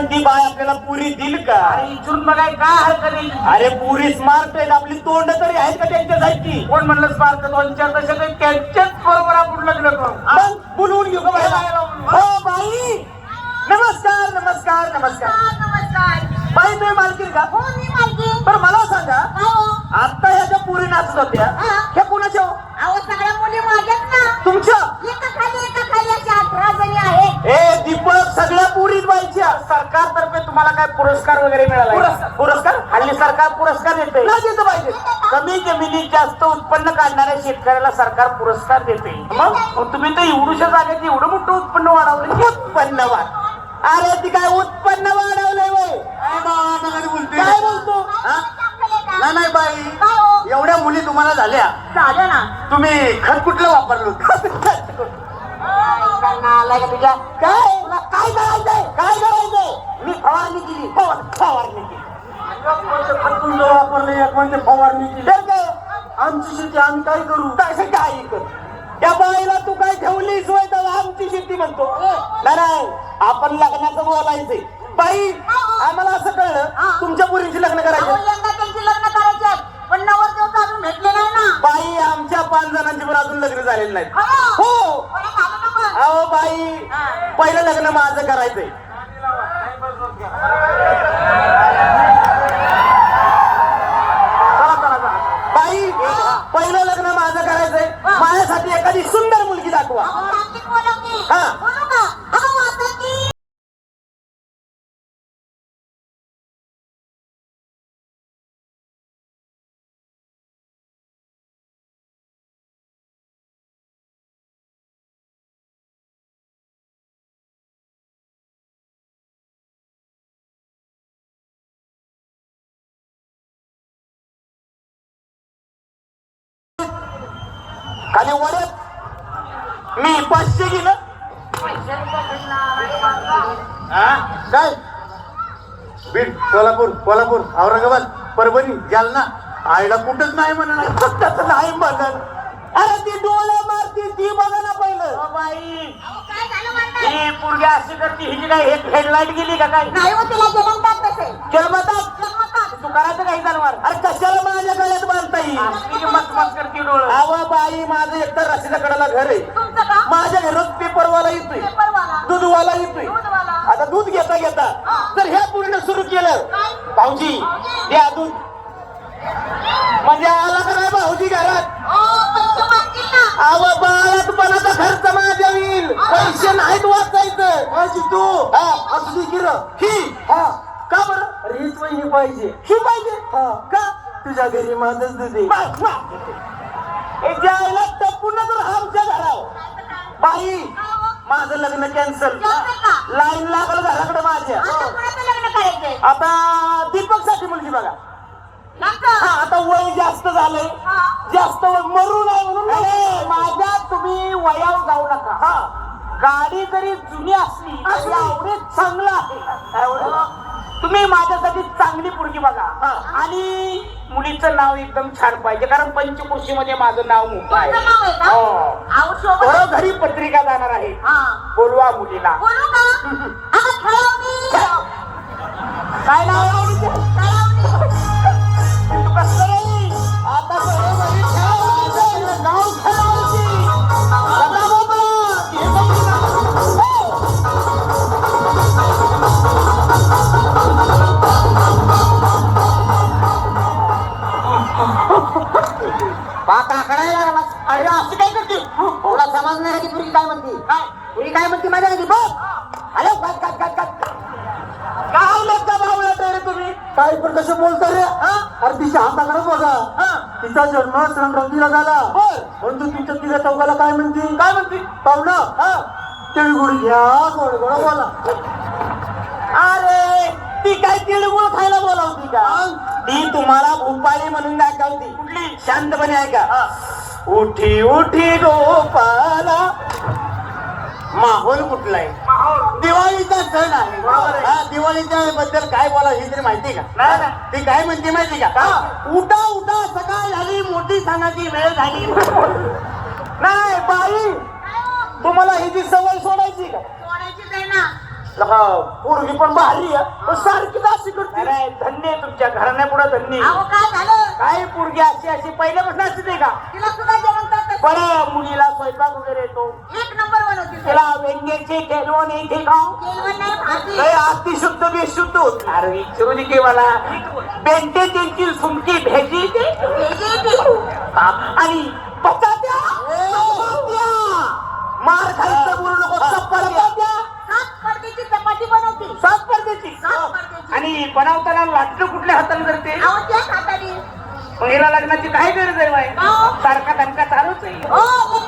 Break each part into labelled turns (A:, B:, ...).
A: पण ती बाय आपल्याला पुरी दिल का?
B: अरे इचून बघाय काय हरकत नाही
A: अरे पुरी स्मार्ट आहेत आपली तोंड तरी आहेत का त्यांच्या जायची
B: कोण म्हणलं स्मार्ट दोन चार दशक आहेत, त्यांच्याच बरोबर आपण लग्न करू.
A: मग बोलवून घेऊ. का बाईला? हो बाई. नमस्कार नमस्कार नमस्कार.
C: नमस्कार
A: बाई तुम्ही मालकीन का?
C: हो मी मालकी
A: बरं मला सांगा.
C: हो.
A: आता ह्या ज्या पुरी नाचत होत्या
C: हा.
A: ह्या कुणाच्या हो?
C: अहो सगळ्या मुली माझ्याच ना.
A: तुमच्या
C: एका खाली एका खाली अशा अठरा जणी आहेत
A: ए दीपक सगळ्या पुरीत बाईच्या
B: सरकारतर्फे तुम्हाला काय पुरस्कार वगैरे मिळाला
A: पुरस्कार. पुरस्कार?
B: हल्ली सरकार पुरस्कार देते
A: पाहिजे.
B: कमी जमिनीत जास्त उत्पन्न काढणाऱ्या शेतकऱ्याला सरकार पुरस्कार देते
A: मग?
B: मग तुम्ही तर एवढूशा जागेत एवढं मोठं उत्पन्न वाढवलं
A: उत्पन्न वाढ. अरे ती काय उत्पन्न वाढवलंय वय. काय बोलतो?
C: हा?
A: नाही नाही बाई.
C: हो?
A: एवढ्या मुली तुम्हाला झाल्या.
C: झालं ना.
A: तुम्ही खत कुठलं वापरलं
C: नालाय का तुझ्या
A: काय? तुला काय करायचंय? काय करायचंय? मी फवारणी केली. फवार फवारणी केली. वापरले. एक म्हणजे फवारणी केली. तर काय? आमची शेती आम्ही काय करू? काय काय करू? या बाईला तू काय ठेवलीस वय तर आमची शेती म्हणतो. नाही नाही, आपण लग्नाचं बोलायचंय. बाई आम्हाला असं कळलं. तुमच्या पोरींची लग्न करायचं.
C: यंदा त्यांची लग्न करायची. पण नवरदेव तर अजून भेटले नाही ना.
A: बाई आमच्या पाच जणांची पण अजून लग्न झालेलं नाही
C: हो.
A: हो.
C: झालं ना.
A: अहो बाई पहिलं लग्न माझं करायचंय. खाली वड्यात मी पाचशे गेलं. काय? बीड सोलापूर कोल्हापूर औरंगाबाद परभणी जालना. आईला कुठंच नाही म्हणणार फक्तच नाही म्हणत अरे ती डोळे मारती ती बघा ना पहिलं.
B: अहो, बाई.
C: अहो, काय झालं म्हणताय?
B: ही पोरगी अशी करते हिची काय हेडलाईट गेली का काय?
C: नाही हो, तिला जन्मतात तसे.
A: जन्मतात
B: करायचं काही जनावर
A: अरे कशाला माझ्या गळ्यात बांधता येईल
B: करते डोळं.
A: आवा बाई माझं एकतर रस्त्याच्या कडेला घर आहे.
C: तुमचं का?
A: माझ्या घरात पेपरवाला येतोय.
C: पेपरवाला.
A: दूधवाला येतोय.
C: दूधवाला.
A: आता दूध घेता घेता
C: हा.
A: जर ह्या पूर्ण सुरू केलं? भाऊजी. द्या दूध. म्हणजे आला का नाही भाऊजी घरात. आव बाळातपणाचा खर्च माझ्या होईल पैसे नाहीत वाचायचं. तू हा असली गिर ही. हा. का बरं? अरे हीच वहिनी पाहिजे. ही पाहिजे? हा. का? तुझ्या घरी माझच दुधी जायला टपून तर आमच्या घराव बाई माझं लग्न कॅन्सल
C: का?
A: लाईन लागल घराकडे माझ्या.
C: आता कोणाचं लग्न करायचंय?
A: आता दीपकसाठी मुलगी बघा.
C: नका.
A: हा आता वय जास्त झालंय.
C: हा.
A: जास्त वय मरू नाही म्हणून
B: अरे, माझ्या तुम्ही वयावर जाऊ नका.
A: हा.
B: गाडी जरी जुनी असली तरी चांगलं आहे? तुम्ही माझ्यासाठी चांगली पोरगी बघा
A: हा.
B: आणि मुलीचं नाव एकदम छान पाहिजे कारण पंचकृषी मध्ये माझं नाव मोठं आहे
C: तुमचं नाव आहे का?
B: हो. घरोघरी पत्रिका जाणार आहे
C: हा.
B: बोलवा मुलीला
C: बोलू का?
B: काय नाव
A: काय पण कसं बोलता रे? हा? अरे तिच्या हाताकडे बघा. हा. तिचा जन्म संक्रांतीला झाला. पण तू तिच्या तिला चौकाला काय म्हणते? काय म्हणते? पाहुणा हा. तिळगुळ घ्या गोड गोड बोला. अरे ती काय तिळगुळ खायला बोलावती का? ती तुम्हाला भूपाळी म्हणून दाखवती. कुठली? शांतपणे ऐका. उठी उठी गोपाला. माहोल कुठला आहे दिवाळीचा सण आहे. हा दिवाळीच्या बद्दल काय बोला ही तरी माहिती का?
B: नाही, नाही.
A: ती काय म्हणते माहिती का? उठा उठा सकाळ झाली मोठी सणाची वेळ झाली. नाही बाई तुम्हाला ही जी सवय सोडायची का?
C: सोडायचीच आहे ना.
A: लका पोरगी पण भारी आहे. पण सारखीच अशी करते धन्य आहे तुमच्या घराण्या पुढे धन्य आहे.
C: अहो काय झालं?
A: काय पोरगी अशी अशी पहिल्यापासून असते का?
C: तिला सुद्धा जेवण करतात
A: पण मुलीला स्वयंपाक वगैरे येतो.
C: एक नंबर बनवते
A: व्यंग्याचे खेळवण येते का
C: जेवण नाही भाजी.
A: अतिशुद्ध बेशुद्ध होत. अरे विचारू दे की मला. बेंटे त्यांची सुमकी भेजी येते
C: भेजी येते.
A: हा, आणि पचात्या आणि बनवताना लाटणं कुठल्या हाताने. करते मग हिला लग्नाची काय गरज आहे बाई?
C: हो.
A: सारखा दणका चालूच आहे.
C: हो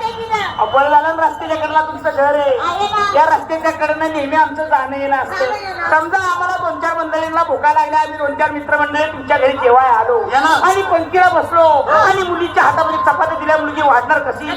C: तिला.
A: आपण झालं रस्त्याच्या कडला तुमचं घर
C: आहे.
A: आहे
C: ना.
A: या रस्त्याच्या कडनं नेहमी आमचं जाणं येणं असतं. समजा आम्हाला दोन चार मंडळींना भोका लागल्या आम्ही दोन चार मित्रमंडळी तुमच्या घरी जेवाय आलो. आणि पंक्तीला बसलो. आणि मुलीच्या हातामध्ये चपाती दिल्या मुलगी वाढणार कशी?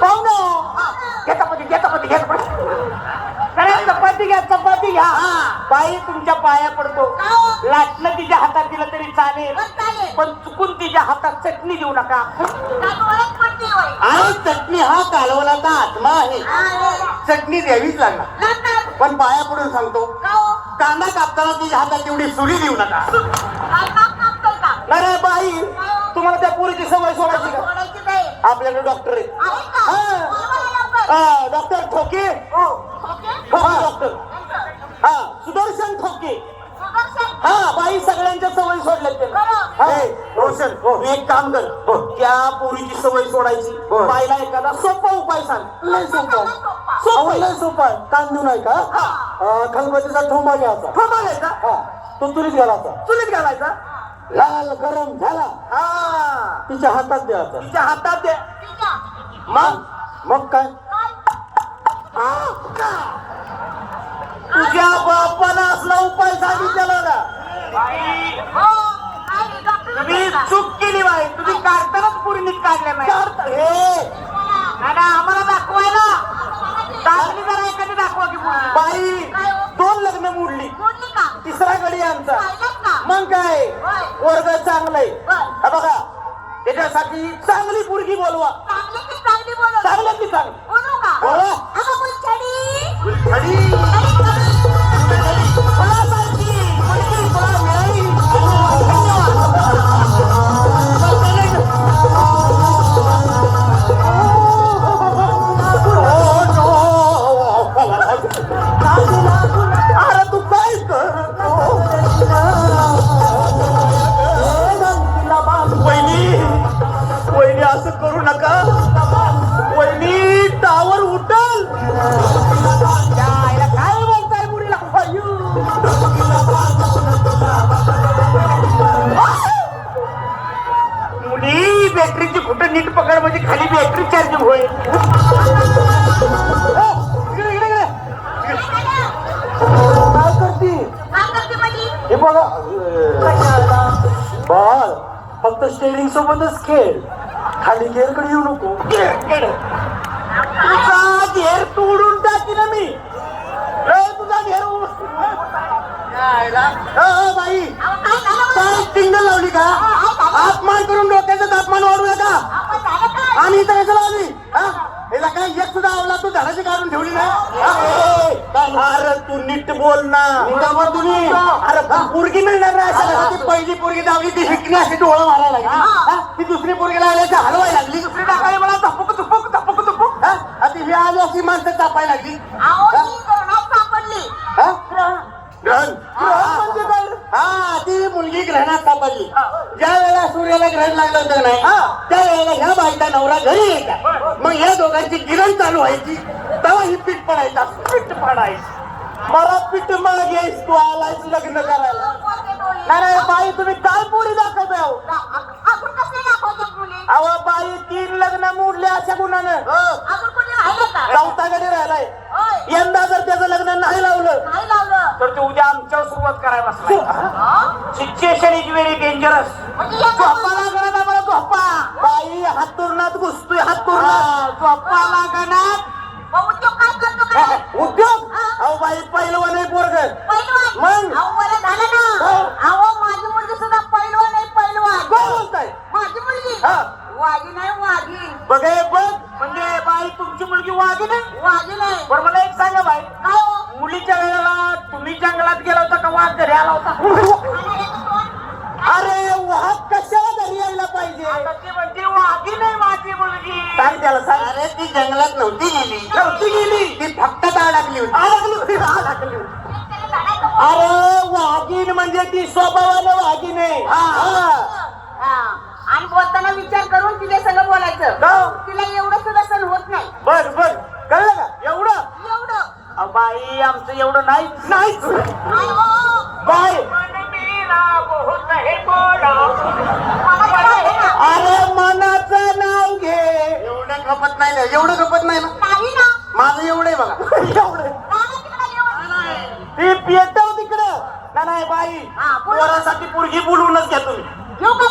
A: पाहुणं घ्या चपाती घ्या चपाती घ्या चपाती अरे चपाती घ्या चपाती घ्या बाई तुमच्या पाया पडतो
C: हो?
A: लाटणं तिच्या हातात दिलं तरी चालेल
C: पण
A: चुकून तिच्या हातात चटणी देऊ नका.
D: आणि चटणी हा कालवणाचा आत्मा आहे
C: हा, हे.
D: चटणी द्यावीच लागणार पण पाया पडून सांगतो
C: हो?
D: कांदा कापताना तिच्या हातात एवढी सुरी देऊ नका?
A: अरे बाई तुम्हाला त्या पोरीची सवय सोडायची का. आपल्याकडे डॉक्टर आहे? हा. हा, डॉक्टर ठोके? ठोके डॉक्टर. हा. सुदर्शन ठोके
C: सुदर्शन.
A: हा बाई सगळ्यांच्या सवय. हा.
D: ए, रोशन हो.
A: तू एक काम कर. त्या पोरीची सवय सोडायची.
D: हो.
A: बाईला एखादा सोपा उपाय सांग.
D: लय सोपं. आहे.
A: सोपं.
D: लय सोपं. आहे कान देऊ नाही का खलबत्तीचा ठोंबा घ्यायचा.
A: ठोका घ्यायचा?
D: हा. तो तुरीच घालायचा.
A: चुलीत घालायचा?
D: लाल गरम झाला.
A: हा.
D: तिच्या हातात द्यायचा.
A: तिच्या हातात दे
C: तिच्या.
A: मग?
D: मग काय?
A: तुझ्या बापाला असला उपाय सांगितलेला ना तुम्ही? चूक केली बाई तुम्ही काढतानाच पुरी नीट काढल्या नाही हे आम्हाला दाखवायला चांगली जरा एखादी दाखवा की. बाई दोन लग्न मोडली? तिसरा गडी आमचा? मग काय. वर्ग चांगलंय. हा बघा त्याच्यासाठी चांगली पुरगी बोलवा
C: चांगली की चांगली
A: Oh. चार्जिंग होईल.
D: काय करते? हे बघा बाळ फक्त स्टेरिंग सोबतच खेळ. खाली गेअरकडे येऊ नको.
A: तुझा घेर तोडून टाकी ना मी. तुझा घेर
D: बाई.
C: काय
D: टिंगल लावली का? अपमान करून डोक्याचं तापमान वाढू नका? आम्ही इथं कशाला आली हा? हिला काय एक सुद्धा आवला तू झाडाची काढून ठेवली नाही हा?
A: अरे तू नीट बोल ना.
D: तुम्ही.
A: अरे पुरगी मिळणार नाही
D: अशाला ती पहिली पोरगी दावली ती हिकणी अशी डोळं मारायला लागली. हा? ती दुसरी पोरगी लागली हलवायला लागली.
A: दुसरी टाकायला मला धपक धपक धपक धपक
D: हा? आता ही आली अशी माणसं तापायला लागली. हा?
C: ग्रहण.
D: ग्रहण
A: म्हणजे काय?
D: हा ती मुलगी ग्रहणात सापडली. ज्या वेळेला सूर्याला ग्रहण लागलं होतं नाही त्या वेळेला ह्या बाईचा नवरा घरी यायचा. मग या दोघांची गिरण चालू व्हायची. तेव्हा ही पीठ पडायचा.
A: पीठ पाडायचं. मला पीठ मागेस तू आलायस लग्न करायला. नाही, बाई तुम्ही काय पोरी दाखवत आहो
C: अ- अजून कसले दाखवतात मुली?
A: अहो बाई तीन लग्न मोडले अशा गुणानं
C: अजून कोणी राहिलं का?
A: चौथाकडे राहिलाय
C: होय.
A: यंदा जर त्याचं लग्न नाही लावलं
C: नाही लावलं.
A: तर ते आमच्यावर सुरुवात करायला? सिच्युएशन इज व्हेरी डेंजरस झोपा लागणार झोपा. बाई हातुरणात घुसतोय हातुरणात झोपा लागणार.
C: मग उद्योग
A: अहो बाई पहिलवान पोरग.
C: पैलवान.
A: मग?
C: झालं ना.
A: हो.
C: अहो, माझी मुलगी सुद्धा पैलवान आहे, पैलवान.
A: काय बोलताय?
C: माझी मुलगी. वाघी नाही वाघी.
A: बघे बघ. म्हणजे बाई तुमची मुलगी वागी नाही
C: वाघी नाही
A: बरं मला एक सांगा बाई
C: काय हो
B: मुलीच्या वेळेला तुम्ही जंगलात गेला होता का वाघ घरी आला होता
A: अरे वाघ कशाला घरी यायला पाहिजे
B: आता ती म्हणते वाघी नाही माझी मुलगी
A: सांग त्याला सांग
D: अरे ती जंगलात नव्हती गेली
A: नव्हती गेली
D: ती फक्त अडकली होती
A: अडकली होती, अडकली होती. अरे वाघीण म्हणजे ती स्वभावानं वाघीण आहे हा.
C: हा. बोलताना विचार करून तिच्या संग बोलायचं.
A: हो.
C: तिला एवढं सुद्धा सण होत नाही.
A: बर बर. कळलं का? एवढं?
C: एवढं.
B: बाई आमचं एवढं नाही.
A: नाहीच
C: आणि हो,
A: बाय.
C: मला काय आहे ना?
A: अरे मनाचं नाव घे.
D: एवढं खपत नाही ना एवढं खपत नाही ना.
C: नाही ना.
D: माझं एवढं आहे बघा.
A: एवढं.
C: नाही तिकडे.
A: ती पेटव तिकडं. ना नाही बाई.
C: हा, बोला.
A: पोरासाठी पुरगी बोलवूनच घ्या तुम्ही.
C: का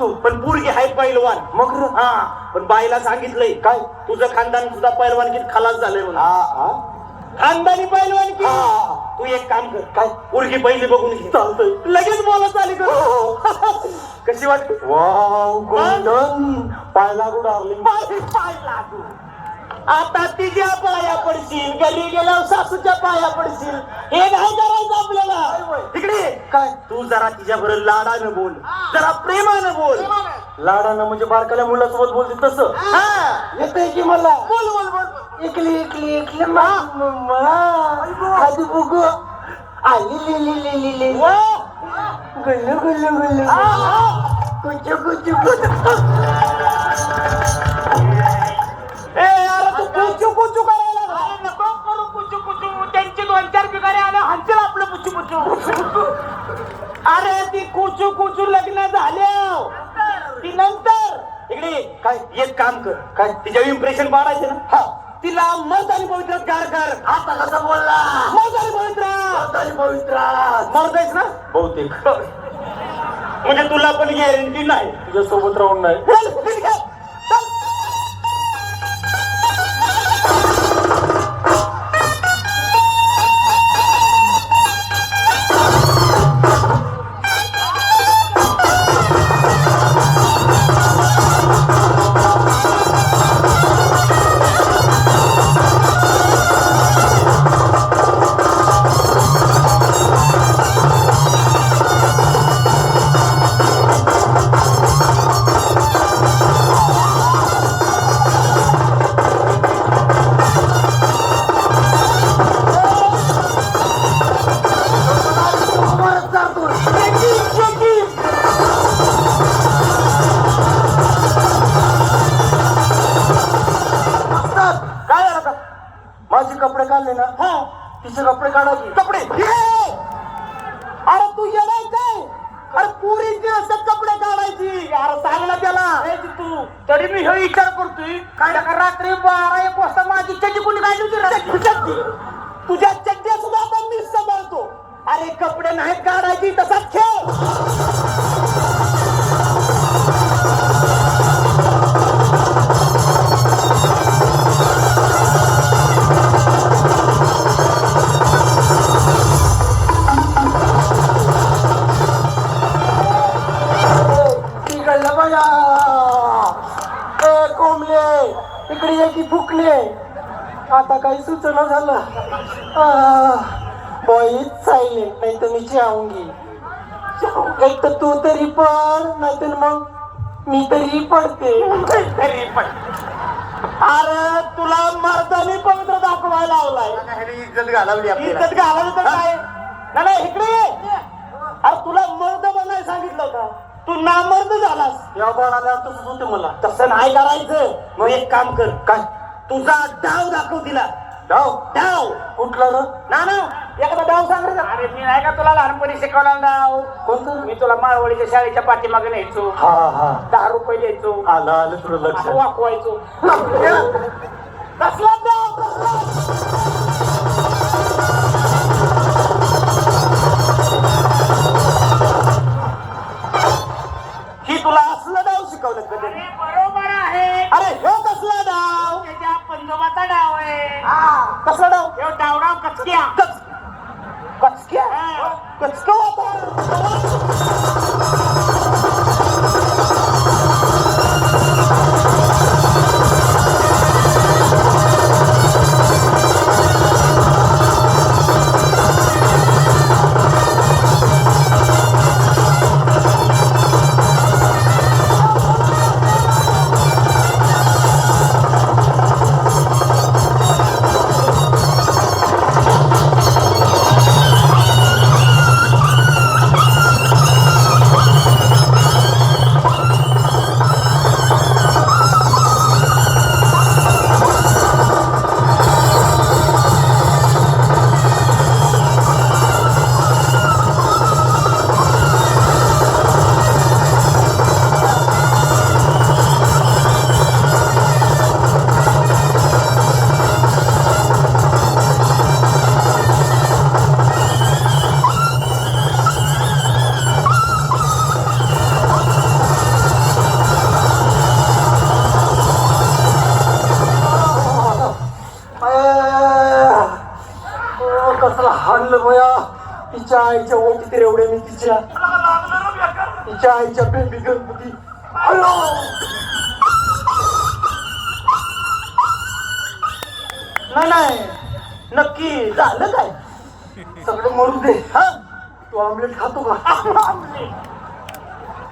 A: बोलतो पण पुरगी आहे पैलवान. मग? र- हा पण बाईला सांगितलंय काय? तुझं खानदान सुद्धा पैलवानकीत खलास झालंय म्हणून. खानदानी पैलवान की तू एक काम कर. काय? पुरगी पहिली बघून घे. चालतंय. लगेच बोला चालू कर. कशी वाटते? वाव गोल्डन पाय लागू डार्लिंग. पाय लागू. आता तिच्या पाया पडशील गली गेल्यावर सासूच्या पाया पडशील. हे नाही करायचं आपल्याला. तिकडे. काय? तू जरा तिच्या बरोबर लाडानं बोल. जरा प्रेमानं बोल. लाडानं म्हणजे बारकाल्या मुलासोबत बोलते तसं. येते की मला? बोल बोल बोल. इकली इकली इकली आधी बघू. आली लिली लिली लिली गुल्लू गुल्लू गुल्लू. कुचू कुचू कुचू कुचू कुचू करायला लागला.
B: अरे नको करू कुचू कुचू त्यांचे दोन चार बिगारे आले हंचल आपलं कुचू कुचू
A: अरे ती कुचू कुचू लग्न झाल्या ती नंतर? इकडे ये. काय एक काम कर. काय तिच्या इम्प्रेशन पाडायचे ना? हा. तिला मर्द आणि पवित्र गार कर. आता कसं बोलला. मर्द आणि पवित्र. आणि पवित्र. मर्द आहेस ना? बहुतेक. म्हणजे तुला पण गॅरंटी नाही. तुझ्या सोबत राहून नाही. चल. तू?
B: तरी मी हे विचार करतोय. काय का रात्री बारा एक वाजता माझी चड्डी कोणी काय होती?
A: तुझ्या चड्ड्या सुद्धा आपण मी सांभाळतो अरे कपडे नाहीत काढायची तसाच खेळ. इकडे ये की फुकले आता काही सुचना झालं. बॉईज सायलेंट नाही तर मी जाऊंगी एक तर तू तरी पड नाही तर मग मी तरी पडते.
B: तरी पण
A: अरे तुला मर्दानी पवित्र दाखवायला लावलाय.
D: इज्जत घालावली
A: इज्जत घालायला तर काय? नाही, इकडे. अरे तुला मर्द बनायला सांगितलं होतं तू नामर्द झालास. या बाळाला तसंच होतं मला तसं नाही करायचं. मग एक काम कर. काय? तुझा डाव दाखव तिला. डाव? डाव. कुठला ना ना.
B: एखादा डाव सांग रे.
A: अरे मी नाही का तुला लहानपणी शिकवला डाव?
B: कोणतं?
A: मी तुला माळवडीच्या शाळेच्या पाठीमागे न्यायचो.
B: हा हा.
A: दहा रुपये द्यायचो.
B: आलं आलं तुला लक्ष.
A: असं वाकवायचो.
B: कसला? कचका होता तिच्या आईच्या ओटीत एवढे मी तिच्या तिच्या आईच्या बेबी गणपती! नाही नाही. नक्की झालं काय? सगळं मरू दे. हा? तू आमलेट खातो का?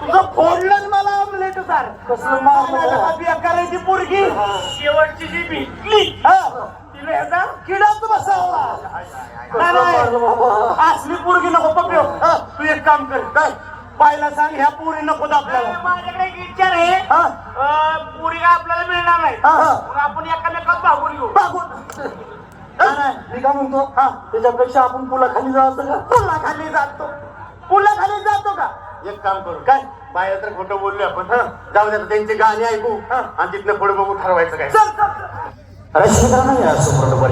B: तुझं फोडलं मला आमलेट सार कसलं मार करायची पोरगी.
A: शेवटची जी भेटली.
B: हा. किडाच बसावला नाही, नाही. असली पोरगी नको पप्यो तू एक काम कर काय बायला सांग ह्या पोरी नको आपल्याला
A: माझ्याकडे एक विचार आहे.
B: हा.
A: अं, पुरी काय आपल्याला मिळणार नाही.
B: हा, हा.
A: मग आपण एकामेकात भागून घेऊ.
B: बागून नाही, नाही, मी काय म्हणतो? हा. त्याच्यापेक्षा आपण पुला खाली जायचं का? पुला खाली जातो. पुला खाली जातो का?
D: एक काम करू. काय? बाहेर तर खोटं बोललो आपण. जाऊ दे आता त्यांची गाणी ऐकू. आणि तिथनं पुढे बघू ठरवायचं काय?
B: चल चल, चल. अरे शिकणार नाही असं बरोबर